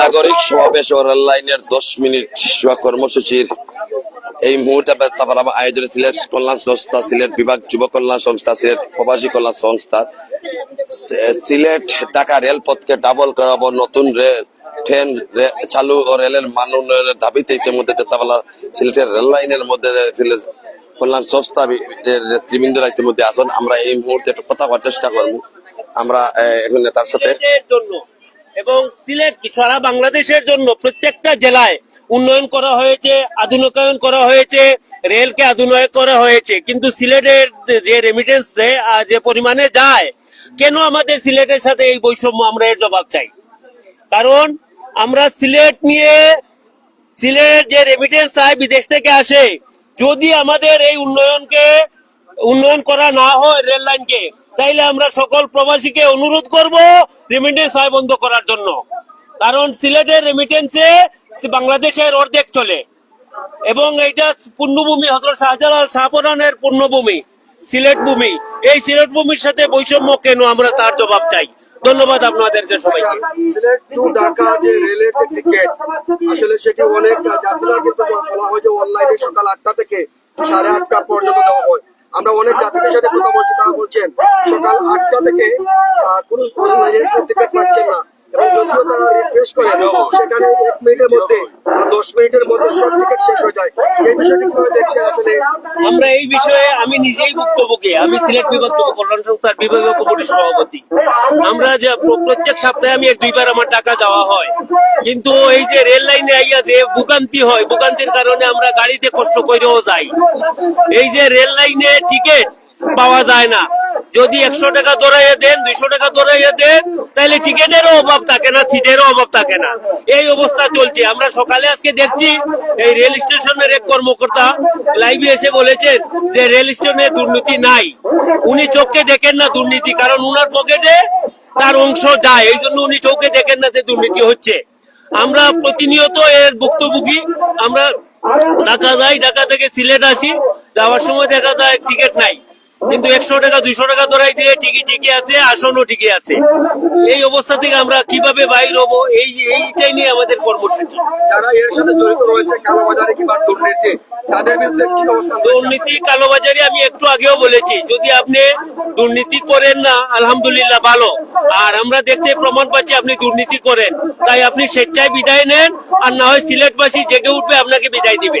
নাগরিক সমাবেশ ও লাইনের দশ মিনিট সেবা কর্মসূচির এই মুহূর্তে আমার আয়োজনে সিলেট কল্যাণ সংস্থা, সিলেট বিভাগ যুব কল্যাণ সংস্থা, সিলেট প্রবাসী কল্যাণ সংস্থা সিলেট ঢাকা রেলপথকে ডাবল করাবো নতুন রেল ট্রেন চালু ও রেলের মান উন্নয়নের দাবিতে ইতিমধ্যে তেতাবালা সিলেটের রেল লাইনের মধ্যে কল্যাণ সংস্থা নেতৃবৃন্দরা ইতিমধ্যে আসেন আমরা এই মুহূর্তে একটু কথা বলার চেষ্টা করব। আমরা এখন নেতার সাথে এবং সিলেট, সারা বাংলাদেশের জন্য প্রত্যেকটা জেলায় উন্নয়ন করা হয়েছে, আধুনিকায়ন করা হয়েছে, রেলকে আধুনিক করা হয়েছে। কিন্তু সিলেটের যে রেমিটেন্স যে পরিমাণে যায়, কেন আমাদের সিলেটের সাথে এই বৈষম্য আমরা এর জবাব চাই? কারণ আমরা সিলেট নিয়ে, সিলেটের যে রেমিটেন্স চায় বিদেশ থেকে আসে, যদি আমাদের এই উন্নয়নকে উন্নয়ন করা না হয় রেল লাইনকে, তাইলে আমরা সকল প্রবাসীকে অনুরোধ করব রেমিটেন্স আয় বন্ধ করার জন্য। কারণ সিলেটের রেমিটেন্সে বাংলাদেশের অর্ধেক চলে। এবং এইটা পূর্ণভূমি, হজরত শাহজালাল শাহপরানের পূর্ণভূমি, সিলেট ভূমি। এই সিলেট ভূমির সাথে বৈষম্য কেন আমরা তার জবাব চাই? ধন্যবাদ আপনাদেরকে সবাইকে। সিলেট টু ঢাকা যে রেলের টিকিট, আসলে সেটি অনেক, যাত্রীরা কিন্তু বলা হয় যে অনলাইনে সকাল আটটা থেকে সাড়ে আটটা পর্যন্ত দেওয়া হয়। আমরা অনেক যাত্রীদের সাথে কথা বলছি, তারা বলছেন সকাল আটটা থেকে কোনো অনলাইনে টিকিট পাচ্ছেন না। এবং যদিও তারা রিফ্রেশ করেন সেখানে এক মিনিটের মধ্যে বা দশ মিনিটের মধ্যে সব টিকিট শেষ হয়ে যায়। এই বিষয়টি কীভাবে দেখছেন আসলে? আমরা এই বিষয়ে আমি নিজেই ভুক্তভোগী আমি সিলেট বিভাগ কল্যাণ সংস্থার বিভাগীয় কমিটির সভাপতি। আমরা যে প্রত্যেক সপ্তাহে আমি এক দুইবার আমার টাকা যাওয়া হয়। কিন্তু এই যে রেল লাইনে আইয়া যে ভোগান্তি হয় ভোগান্তির কারণে আমরা গাড়িতে কষ্ট করেও যাই। এই যে রেল লাইনে টিকিট পাওয়া যায় না। যদি একশো টাকা দৌড়াইয়া দেন, দুইশো টাকা দৌড়াইয়া দেন তাহলে টিকিটেরও অভাব থাকে না, সিটেরও অভাব থাকে না। এই অবস্থা চলছে। আমরা সকালে আজকে দেখছি, এই রেল স্টেশনের এক কর্মকর্তা লাইভে এসে বলেছেন যে রেল স্টেশনে দুর্নীতি নাই। উনি চোখকে দেখেন না দুর্নীতি, কারণ উনার পকেটে তার অংশ যায়। এই জন্য উনি চোখে দেখেন না যে দুর্নীতি হচ্ছে। আমরা প্রতিনিয়ত এর ভুক্তভোগী। আমরা ঢাকা যাই, ঢাকা থেকে সিলেট আসি, যাওয়ার সময় দেখা যায় টিকিট নাই। কিন্তু একশো টাকা দুইশো টাকা ধরাই দিয়ে টিকিট ঠিকই আছে আসনও ঠিকই আছে। এই অবস্থা থেকে আমরা কীভাবে বাইর হব এই এইটাই নিয়ে আমাদের কর্মসূচি। যারা এর সাথে জড়িত রয়েছে কালোবাজারি কিংবা দুর্নীতি তাদের বিরুদ্ধে কি অবস্থান দুর্নীতি কালোবাজারি আমি একটু আগেও বলেছি যদি আপনি দুর্নীতি করেন না আলহামদুলিল্লাহ ভালো। আর আমরা দেখতে প্রমাণ পাচ্ছি আপনি দুর্নীতি করেন। তাই আপনি স্বেচ্ছায় বিদায় নেন আর না হয় সিলেটবাসী জেগে উঠবে আপনাকে বিদায় দিবে।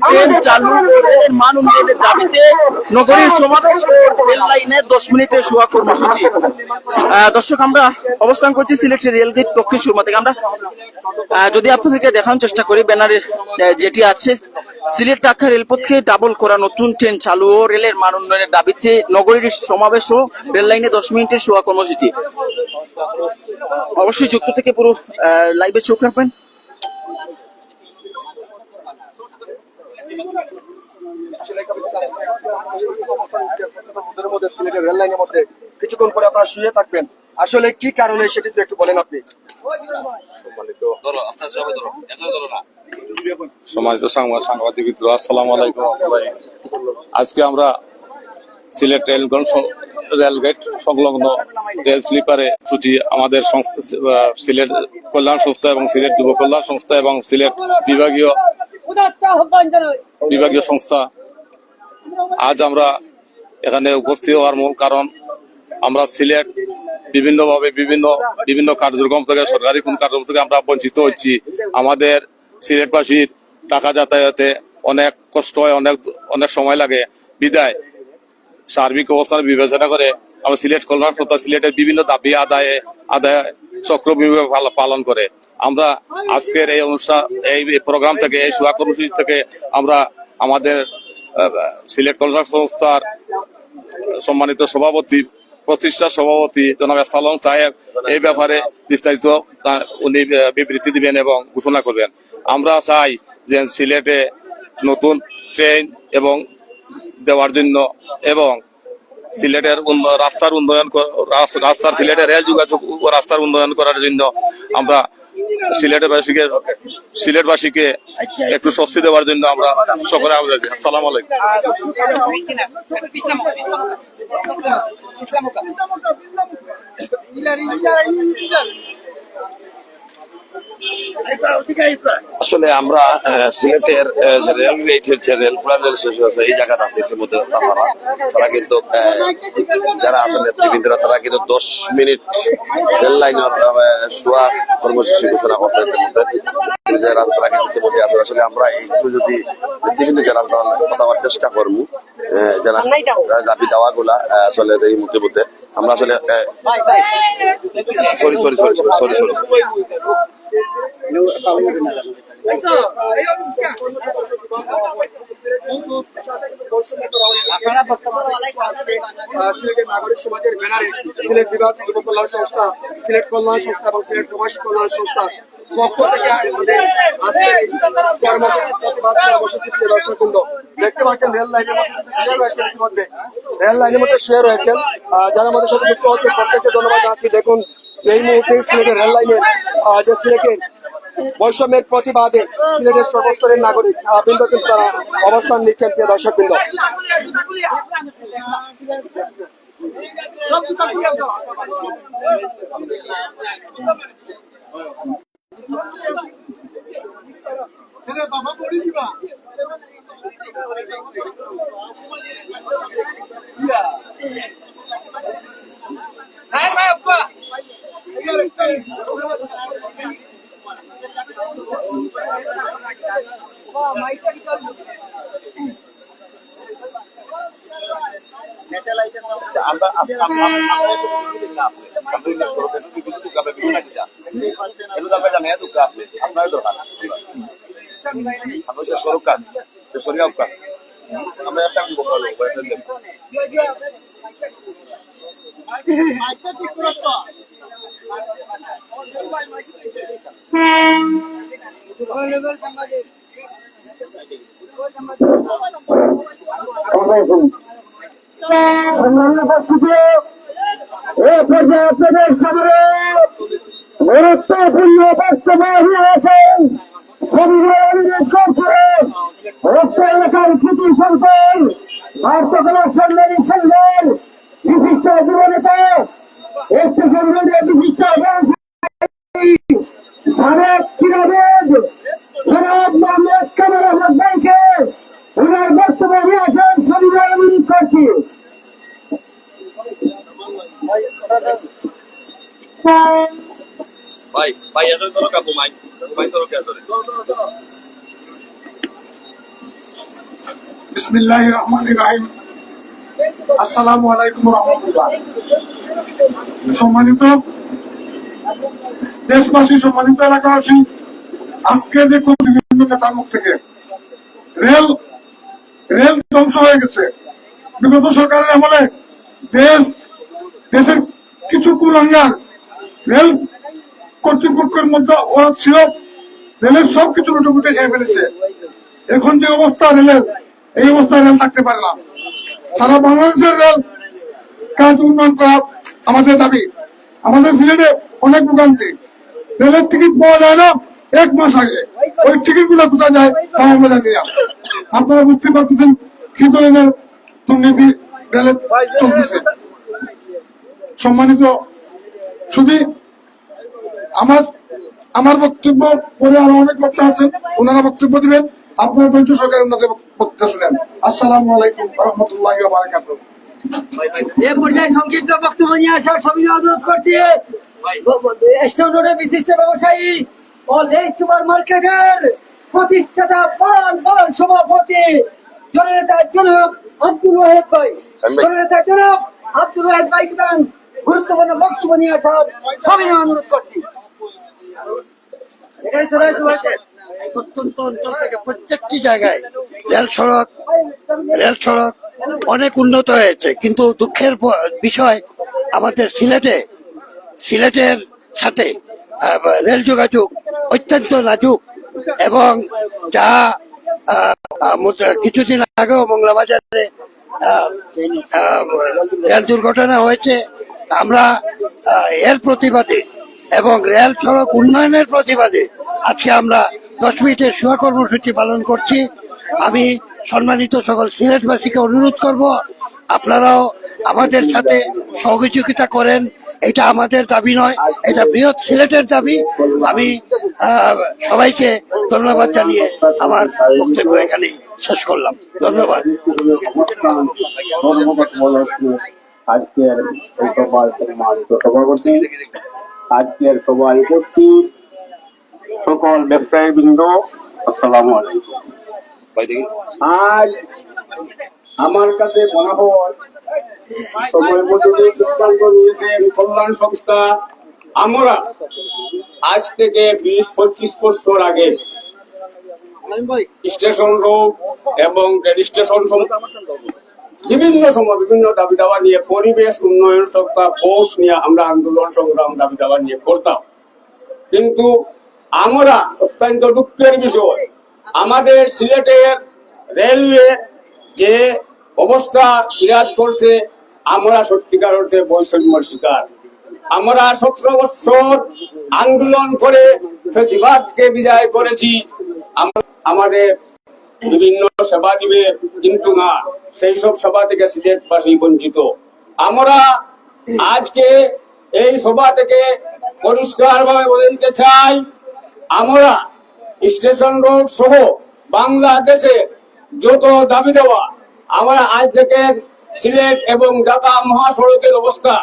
ট্রেন চালু রেলের মান উন্নয়নের দাবিতে নগরীর সমাবেশ রেল লাইনে দশ মিনিটের শোয়া কর্মসূচি দর্শক আমরা অবস্থান করছি সিলেটের রেলগেট দক্ষিণ সুরমা থেকে আমরা যদি আপনাদেরকে দেখানোর চেষ্টা করি ব্যানারে যেটি আছে সিলেট ঢাকা রেলপথকে ডাবল করা নতুন ট্রেন চালু ও রেলের মান উন্নয়নের দাবিতে নগরীর সমাবেশ ও রেল লাইনে দশ মিনিটের শোয়া কর্মসূচি অবশ্যই যুক্ত থেকে পুরো লাইভে চোখ রাখবেন আসলে অবস্থানের মধ্যে সিলেটের কিছুক্ষণ পরে আপনারা শুয়ে থাকবেন আসলে কি কারণে সেটি তো একটু বলেন আপনি সম্মানিত সংবাদ সাংবাদিক আসসালামু আলাইকুম। আজকে আমরা সিলেট রেলগঞ্জ রেলগেট সংলগ্ন রেল স্লিপারে সূচি আমাদের সিলেট কল্যাণ সংস্থা এবং সিলেট যুব কল্যাণ সংস্থা এবং সিলেট বিভাগীয় বিভাগীয় সংস্থা, আজ আমরা এখানে উপস্থিত হওয়ার মূল কারণ, আমরা সিলেট বিভিন্নভাবে বিভিন্ন বিভিন্ন কার্যক্রম থেকে, সরকারি কোন কার্যক্রম থেকে আমরা বঞ্চিত হচ্ছি। আমাদের সিলেটবাসীর টাকা যাতায়াতে অনেক কষ্ট হয়, অনেক অনেক সময় লাগে। বিদায়, সার্বিক অবস্থান বিবেচনা করে আমরা সিলেট কল্যাণ সংস্থা সিলেটের বিভিন্ন দাবি আদায়ে, আদায় চক্রবিভাগ পালন করে। আমরা আজকের এই অনুষ্ঠান, এই প্রোগ্রাম থেকে, এই সুয়া কর্মসূচি থেকে আমরা আমাদের সিলেট কল্যাণ সংস্থার সম্মানিত সভাপতি, প্রতিষ্ঠা সভাপতি জনাব সালম সাহেব এই ব্যাপারে বিস্তারিত উনি বিবৃতি দিবেন এবং ঘোষণা করবেন। আমরা চাই যে সিলেটে নতুন ট্রেন এবং দেওয়ার জন্য এবং সিলেটের রাস্তার উন্নয়ন রাস্তার সিলেটের রেল যোগাযোগ রাস্তার উন্নয়ন করার জন্য আমরা সিলেটের বাসীকে সিলেটবাসীকে একটু স্বস্তি দেওয়ার জন্য আমরা সকলে আবেদন করি আলাইকুম। আসলে আমরা সিলেটের যে যে রেল আছে, এই জায়গাটা আছে ইতিমধ্যে তারা কিন্তু যারা তারা কিন্তু দশ মিনিট রেল লাইনের শোয়া কর্মসূচি ঘোষণা করতে ইতিমধ্যে। তারা কিন্তু ইতিমধ্যে আছেন। আসলে আমরা একটু যদি নেতৃবৃন্দ যারা তারা কথা চেষ্টা করব। যারা দাবি দেওয়া গুলা আসলে এই মুহূর্তে আমরা আসলে sorry sorry sorry sorry sorry নাগরিক সমাজের ব্যানারে সিলেট বিভাগ যুব কল্যাণ সংস্থা, সিলেট কল্যাণ সংস্থা এবং সিলেট প্রবাসী কল্যাণ সংস্থা পক্ষ থেকে আমাদের দেখতে পাচ্ছেন, রেল শেয়ার রেল লাইনের মধ্যে শেয়ার যারা আমাদের সাথে দেখুন, এই মুহূর্তে রেল লাইনের যে বৈষম্যের প্রতিবাদে সিলেটের সর্বস্তরের নাগরিক বৃন্দ কিন্তু তারা অবস্থান নিচ্ছেন, প্রিয় দর্শক বৃন্দ। আরে বাবা পড়ে দিবা হ্যাঁ ভাই আপা আমরা আমরা আমরা অন্যান্য উপস্থিতি এ পর্যায়ে আপনাদের সামনে গুরুত্বপূর্ণ বক্তব্য হয়ে আসেন সবিনয় অনুরোধ করছে রক্ত এলাকার কৃতি সন্তান ভারত কলা সম্মানী সংঘের বিশিষ্ট যুবনেতা স্টেশন রোডের বিশিষ্ট সাবেক ক্রীড়াবিদ জনাব মোহাম্মদ কামার আহমদ ভাইকে ওনার বক্তব্য নিয়ে আসার সবিনয় অনুরোধ করছি ভাই ভাই এত তোর কাপু মাই মাই তোর কে ধরে বিসমিল্লাহ আসসালামু আলাইকুম সম্মানিত দেশবাসী, সম্মানিত এলাকাবাসী, আজকে বিভিন্ন নেতার মুখ থেকে রেল রেল ধ্বংস হয়ে গেছে। বিগত সরকারের আমলে দেশ, দেশের কিছু কুলাঙ্গার রেল কর্তৃপক্ষের মধ্যে ওরা ছিল। রেলের সব কিছু লুটোপুটে খেয়ে ফেলেছে। এখন যে অবস্থা রেলের, এই অবস্থায় রেল থাকতে পারে না। সারা বাংলাদেশের রেল কাজ উন্নয়ন করা আমাদের দাবি। আমাদের সিলেটে অনেক ভোগান্তি। রেলের টিকিট পাওয়া যায় না এক মাস আগে। ওই টিকিটগুলো কোথায় যায় তাও আমরা জানি না। আপনারা বুঝতে পারতেছেন কি ধরনের দুর্নীতি রেলে চলতেছে। সম্মানিত শুধু আমার আমার বক্তব্য পরে আরও অনেক বক্তা আছেন ওনারা বক্তব্য দিবেন। আপনারা ধৈর্য সরকার ওনাদের বক্তব্য শুনেন। আসসালামু আলাইকুম রহমতুল্লাহ বারাকাতুহ। এ পর্যায়ে সংক্ষিপ্ত বক্তব্য নিয়ে আসার অনুরোধ করছি। বিশিষ্ট ব্যবসায়ী ও লেই সুপার মার্কেটের প্রতিষ্ঠাতা পান পান সভাপতি জননেতা জনাব আব্দুল ওয়াহেদ ভাই। জননেতা জনাব আব্দুল ওয়াহেদ গুরুত্বপূর্ণ বক্তব্য নিয়ে আসার সবিনয় অনুরোধ করছি। প্রত্যন্ত অঞ্চল থেকে প্রত্যেকটি জায়গায় রেল সড়ক রেল সড়ক অনেক উন্নত হয়েছে। কিন্তু দুঃখের বিষয় আমাদের সিলেটে, সিলেটের সাথে রেল যোগাযোগ অত্যন্ত নাজুক এবং যা কিছুদিন আগেও মংলাবাজারে রেল দুর্ঘটনা হয়েছে। আমরা এর প্রতিবাদে এবং রেল সড়ক উন্নয়নের প্রতিবাদে আজকে আমরা দশ মিনিটের সুয়া কর্মসূচি পালন করছি। আমি সম্মানিত সকল সিলেটবাসীকে অনুরোধ করব, আপনারাও আমাদের সাথে সহযোগিতা করেন। এটা আমাদের দাবি নয়, এটা বৃহৎ সিলেটের দাবি। আমি সবাইকে ধন্যবাদ জানিয়ে আমার বক্তব্য এখানেই শেষ করলাম। ধন্যবাদ। আজকের সভায় উপস্থিত সকল ব্যবসায়ী বৃন্দ আসসালামু আলাইকুম। আজ আমার কাছে মনে হয় সময় মতো যে সিদ্ধান্ত নিয়েছেন কল্যাণ সংস্থা আমরা। আজ থেকে বিশ পঁচিশ বছর আগে স্টেশন রোড এবং রেল স্টেশন সম- বিভিন্ন সময় বিভিন্ন দাবি দাবা নিয়ে পরিবেশ, উন্নয়ন সংস্থা কোষ নিয়ে আমরা আন্দোলন, সংগ্রাম দাবি দাবা নিয়ে করতাম। কিন্তু আমরা অত্যন্ত দুঃখের বিষয়, আমাদের সিলেটের রেলওয়ে যে অবস্থা বিরাজ করছে, আমরা সত্যিকার অর্থে বৈষম্যর শিকার। আমরা সতেরো বছর আন্দোলন করে ফেসিবাদকে বিদায় করেছি। আমাদের বিভিন্ন সেবা দিবে, কিন্তু না, সেই সব সেবা থেকে সিলেটবাসী বঞ্চিত। আমরা আজকে এই সভা থেকে পরিষ্কার ভাবে বলে দিতে চাই, আমরা স্টেশন রোড সহ বাংলাদেশে যত দাবি দেওয়া, আমরা আজ থেকে সিলেট এবং ঢাকা মহাসড়কের অবস্থা,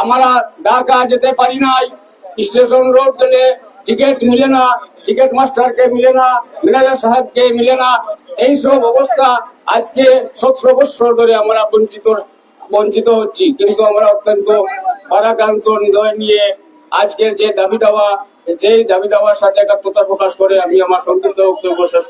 আমরা ঢাকা যেতে পারি নাই, স্টেশন রোড গেলে টিকিট মিলে না, টিকিট মাস্টারকে মিলে না, ম্যানেজার সাহেবকে মিলে না এইসব অবস্থা আজকে সতেরো বছর ধরে আমরা বঞ্চিত বঞ্চিত হচ্ছি কিন্তু আমরা অত্যন্ত পারাক্রান্ত হৃদয় নিয়ে আজকের যে দাবি দাওয়া যেই দাবি দাওয়ার সাথে একাত্মতা প্রকাশ করে আমি আমার সংক্ষিপ্ত বক্তব্য শেষ।